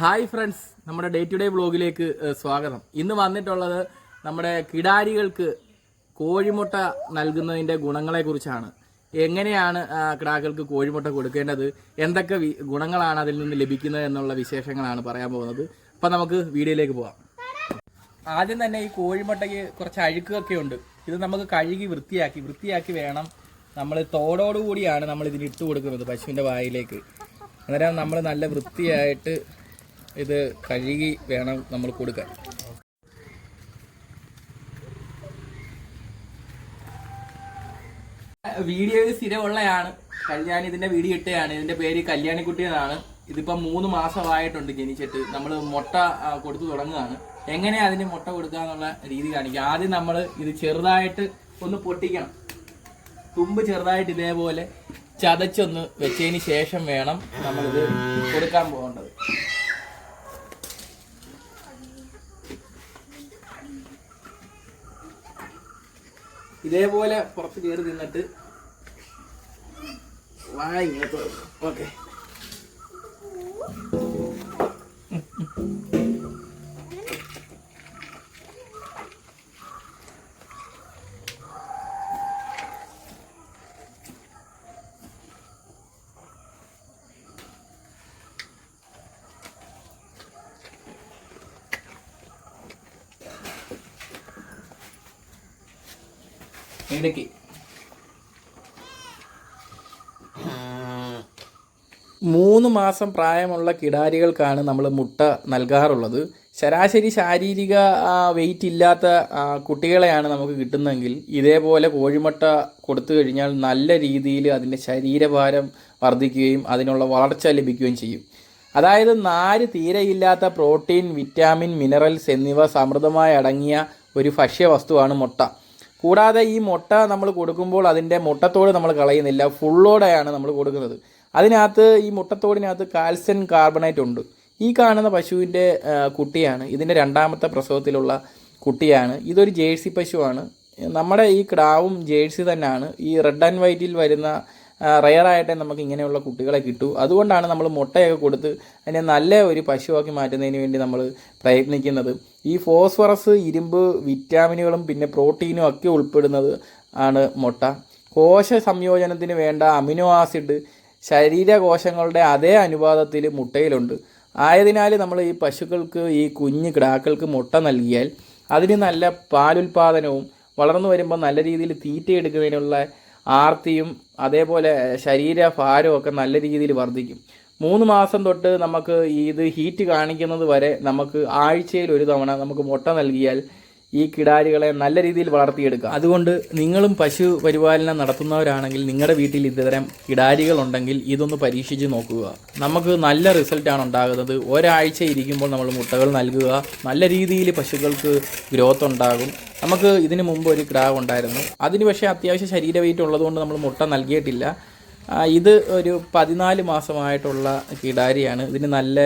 Hi friends നമ്മുടെ day to day വ്ളോഗിലേക്ക് സ്വാഗതം. ഇന്ന് വന്നിട്ടുള്ളത് നമ്മുടെ കിടാരികൾക്ക് കോഴിമുട്ട നൽകുന്നതിന്റെ ഗുണങ്ങളെക്കുറിച്ചാണ്. എങ്ങനെയാണ് കിടാക്കൾക്ക് കോഴിമുട്ട കൊടുക്കേണ്ടത്? എന്തൊക്കെ ഗുണങ്ങളാണ് അതിൽ നിന്ന് ലഭിക്കുന്നത് എന്നുള്ള വിശേഷങ്ങളാണ് പറയാൻ പോകുന്നത്. അപ്പം നമുക്ക് വീഡിയോയിലേക്ക് പോകാം ആദ്യം തന്നെ ഈ കോഴിമുട്ടയ്ക്ക് കുറച്ച് അഴുക്കൊക്കെ ഉണ്ട്. ഇത് നമുക്ക് കഴുകി വൃത്തിയാക്കി വൃത്തിയാക്കി വേണം. നമ്മൾ തോടോടുകൂടിയാണ് നമ്മൾ ഇതിന് ഇട്ട് കൊടുക്കുന്നത് പശുവിന്റെ വായിലേക്ക്. അന്നേരം നമ്മൾ നല്ല വൃത്തിയായിട്ട് ഇത് കഴുകി വേണം നമ്മൾ കൊടുക്കാൻ. വീഡിയോയിൽ സ്ഥിരമുള്ളതാണ് കല്യാണി ഇതിന്റെ വീഡിയോ ഇട്ടയാണ് ഇതിന്റെ പേര് കല്യാണിക്കുട്ടി എന്നാണ്. ഇതിപ്പോ മൂന്ന് മാസമായിട്ടുണ്ട് ജനിച്ചിട്ട്. നമ്മൾ മുട്ട കൊടുത്തു തുടങ്ങുകയാണ്. എങ്ങനെ അതിന് മുട്ട കൊടുക്കുക എന്നുള്ള രീതി കാണിക്കുക ആദ്യം നമ്മൾ ഇത് ചെറുതായിട്ട് ഒന്ന് പൊട്ടിക്കണം. തുമ്പ് ചെറുതായിട്ട് ഇതേപോലെ ചതച്ചൊന്ന് വെച്ചതിന് ശേഷം വേണം നമ്മളിത് കൊടുക്കാൻ പോകേണ്ടത് ഇതേപോലെ പുറത്ത് കയറി നിന്നിട്ട് വാ ഇങ്ങോട്ട്. ഓക്കെ. ഇടയ്ക്ക് മൂന്ന് മാസം പ്രായമുള്ള കിടാരികൾക്കാണ് നമ്മൾ മുട്ട നൽകാറുള്ളത്. ശരാശരി ശാരീരിക വെയിറ്റ് ഇല്ലാത്ത കുട്ടികളെയാണ് നമുക്ക് കിട്ടുന്നതെങ്കിൽ ഇതേപോലെ കോഴിമുട്ട കൊടുത്തു കഴിഞ്ഞാൽ നല്ല രീതിയിൽ അതിന്റെ ശരീരഭാരം വർദ്ധിക്കുകയും അതിനുള്ള വളർച്ച ലഭിക്കുകയും ചെയ്യും. അതായത് നാര് തീരെയില്ലാത്ത പ്രോട്ടീൻ വിറ്റാമിൻ മിനറൽസ് എന്നിവ സമൃദ്ധമായി അടങ്ങിയ ഒരു ഭക്ഷ്യവസ്തുവാണ് മുട്ട. കൂടാതെ ഈ മുട്ട നമ്മൾ കൊടുക്കുമ്പോൾ അതിന്റെ മുട്ടത്തോട് നമ്മൾ കളയുന്നില്ല. ഫുള്ളോടെയാണ് നമ്മൾ കൊടുക്കുന്നത്. അതിനകത്ത് ഈ മുട്ടത്തോടിനകത്ത് കാൽസ്യം കാർബണേറ്റ് ഉണ്ട്. ഈ കാണുന്ന പശുവിന്റെ കുട്ടിയാണ്. ഇതിന്റെ രണ്ടാമത്തെ പ്രസവത്തിലുള്ള കുട്ടിയാണ്. ഇതൊരു ജേഴ്സി പശുവാണ്. നമ്മുടെ ഈ ക്ടാവും ജേഴ്സി തന്നെയാണ്. ഈ റെഡ് ആൻഡ് വൈറ്റിൽ വരുന്ന റയറായിട്ടേ നമുക്ക് ഇങ്ങനെയുള്ള കുട്ടികളെ കിട്ടൂ. അതുകൊണ്ടാണ് നമ്മൾ മുട്ടയൊക്കെ കൊടുത്ത് അതിനെ നല്ല ഒരു പശുവാക്കി മാറ്റുന്നതിന് വേണ്ടി നമ്മൾ പ്രയത്നിക്കുന്നത്. ഈ ഫോസ്ഫറസ് ഇരുമ്പ് വിറ്റാമിനുകളും പിന്നെ പ്രോട്ടീനും ഒക്കെ ഉൾപ്പെടുന്നത് ആണ് മുട്ട. കോശ സംയോജനത്തിന് വേണ്ട അമിനോ ആസിഡ് ശരീരകോശങ്ങളുടെ അതേ അനുപാതത്തിൽ മുട്ടയിലുണ്ട്. ആയതിനാൽ നമ്മൾ ഈ പശുക്കൾക്ക് ഈ കുഞ്ഞ് കിടാക്കൾക്ക് മുട്ട നൽകിയാൽ അതിന് നല്ല പാലുൽപാദനവും വളർന്നു വരുമ്പോൾ നല്ല രീതിയിൽ തീറ്റ എടുക്കുന്നതിനുള്ള ആർത്തിയും അതേപോലെ ശരീരഭാരവും ഒക്കെ നല്ല രീതിയിൽ വർദ്ധിക്കും. മൂന്ന് മാസം തൊട്ട് നമുക്ക് ഇത് ഹീറ്റ് കാണിക്കുന്നത് വരെ നമുക്ക് ആഴ്ചയിൽ ഒരു തവണ നമുക്ക് മുട്ട നൽകിയാൽ ഈ കിടാരികളെ നല്ല രീതിയിൽ വളർത്തിയെടുക്കുക അതുകൊണ്ട് നിങ്ങളും പശു പരിപാലനം നടത്തുന്നവരാണെങ്കിൽ നിങ്ങളുടെ വീട്ടിൽ ഇത്തരം കിടാരികൾ ഉണ്ടെങ്കിൽ ഇതൊന്ന് പരീക്ഷിച്ച് നോക്കുക. നമുക്ക് നല്ല റിസൾട്ടാണ് ഉണ്ടാകുന്നത്. ഒരാഴ്ച ഇരിക്കുമ്പോൾ നമ്മൾ മുട്ടകൾ നൽകുക. നല്ല രീതിയിൽ പശുക്കൾക്ക് ഗ്രോത്ത് ഉണ്ടാകും. നമുക്ക് ഇതിനു മുമ്പ് ഒരു കിടാവ് ഉണ്ടായിരുന്നു. അതിന് പക്ഷേ അത്യാവശ്യം ശരീര ഉള്ളതുകൊണ്ട് നമ്മൾ മുട്ട നൽകിയിട്ടില്ല. ഇത് ഒരു പതിനാല് മാസമായിട്ടുള്ള കിടാരിയാണ്. ഇതിന് നല്ല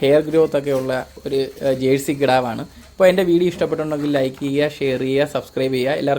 ഹെയർ ഗ്രോത്ത് ഒക്കെ ഉള്ള ഒരു ജേഴ്സി കിടാവാണ്. അപ്പോൾ എന്റെ വീഡിയോ ഇഷ്ടപ്പെട്ടുണ്ടെങ്കിൽ ലൈക്ക് ചെയ്യുക ഷെയർ ചെയ്യുക സബ്സ്ക്രൈബ് ചെയ്യുക. എല്ലാവർക്കും